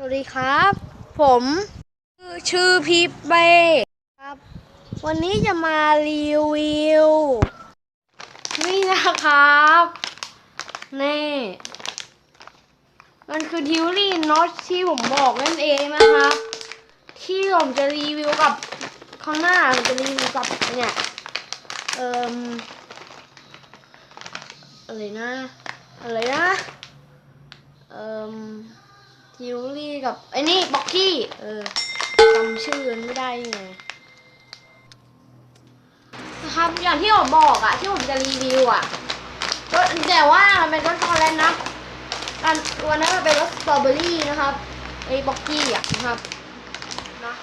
สวัสดีครับ ผมชื่อชื่อพีเป้ครับ วันนี้จะมารีวิว นี่นะครับ นี่ มันคือทิวลี่น็อตที่ผมบอกนั่นเองนะครับ ที่ผมจะรีวิวกับข้างหน้าผมจะรีวิวกับเนี่ยเอ่มอะไรนะ อะไรนะ ทิวลี่กับไอ้นี่บ็อกกี้ เออจำชื่อไม่ได้ยังไงนะครับอย่างที่ผมบอกอะที่ผมจะรีวิวอะรสแต่ว่ามันเป็นรสช็อกโกแลตนะอัวันนั้นมันเป็นรสสตรอเบอรี่นะครับไอ้บ็อกกี้อะนะครับนะ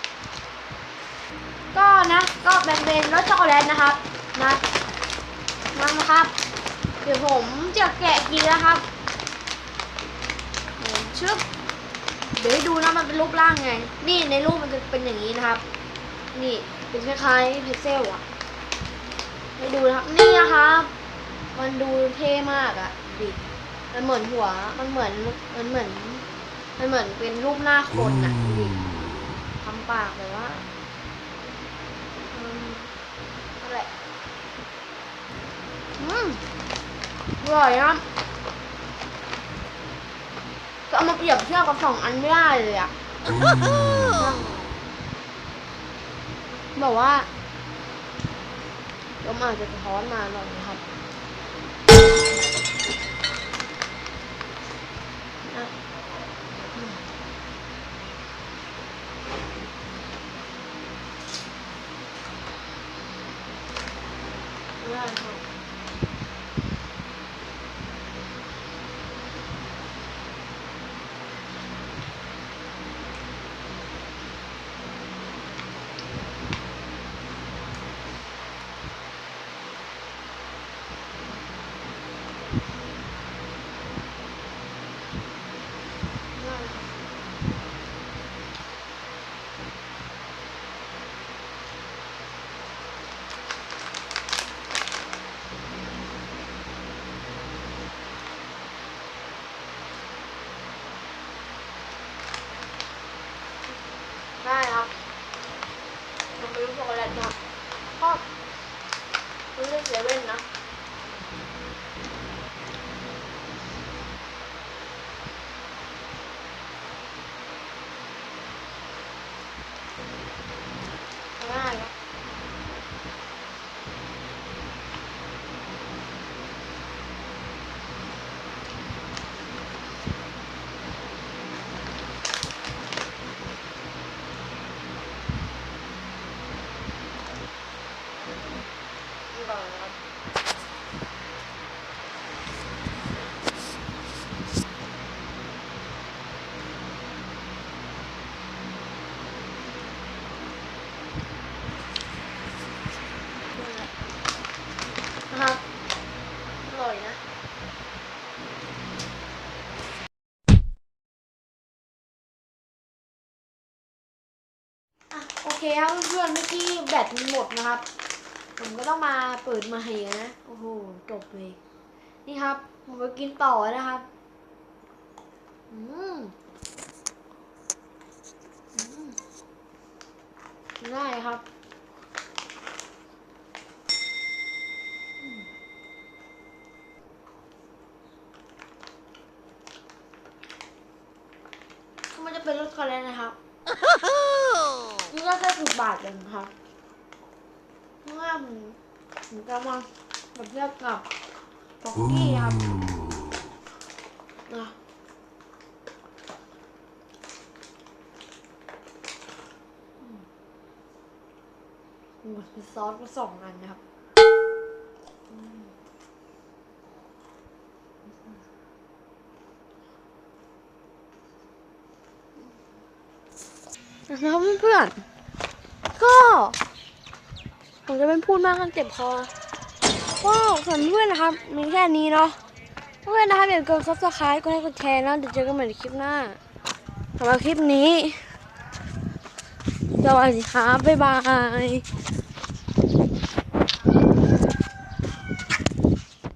ก็นะก็เป็นเป็นรสช็อกโกแลตนะครับนะนะครับ เดี๋ยวผมจะแกะกินนะครับชึบ ดี๋ยวให้ดูนะมันเป็นรูปร่างไง นี่ในรูปมันจะเป็นอย่างนี้นะครับ นี่เป็นคล้ายๆเพเซลอะให้ดูนะครับ นี่นะครับ มันดูเท่มากอะดิมันเหมือนหัว มันเหมือน มันเหมือน มันเหมือนเป็นรูปหน้าคนอะดิทำปากแบบว่าอืมนั่นแหละอืมอร่อยนะ เอามาเปรียบเทียบกับสองอันไม่ได้เลยอะบอกว่าลมอาจจะสะท้อนมาหน่อยนะครับอะได้ครับได้ครับได้ครับมันเป็นรูปช็อกโกแลตครับชอบ รู้สึกเซเว่นนะง่ายนะบนี่ก่อนนะครับนะครับอร่อยนะ อะโอเคครับเพื่อนเมื่อกี้แบตมันหมดนะครับ ผมก็ต้องมาเปิดมาให้นะ โอ้โหจบเลย นี่ครับ ผมไปกินต่อนะครับ อืมอืมง่ายครับมันจะเป็นรสคอเลนนะครับ นี่ก็แค่สิบบาทเองครับเพราะว่าผมผมจะมาแบบเทียบกับบ็อกกี้ครับนะอืมมีซอสก็สองอันนะครับ นะครับเพื่อนๆก็ ผมจะเป็นพูดมากกันเจ็บคอก็ส่วนเพื่อนนะครับ มีแค่นี้เนาะเพื่อนนะครับอย่าลืมซับสไครต์กดไลค์กดแชร์นะเดี๋ยวเจอกันใหม่ในคลิปหน้าสำหรับคลิปนี้สวัสดีครับบ๊ายบาย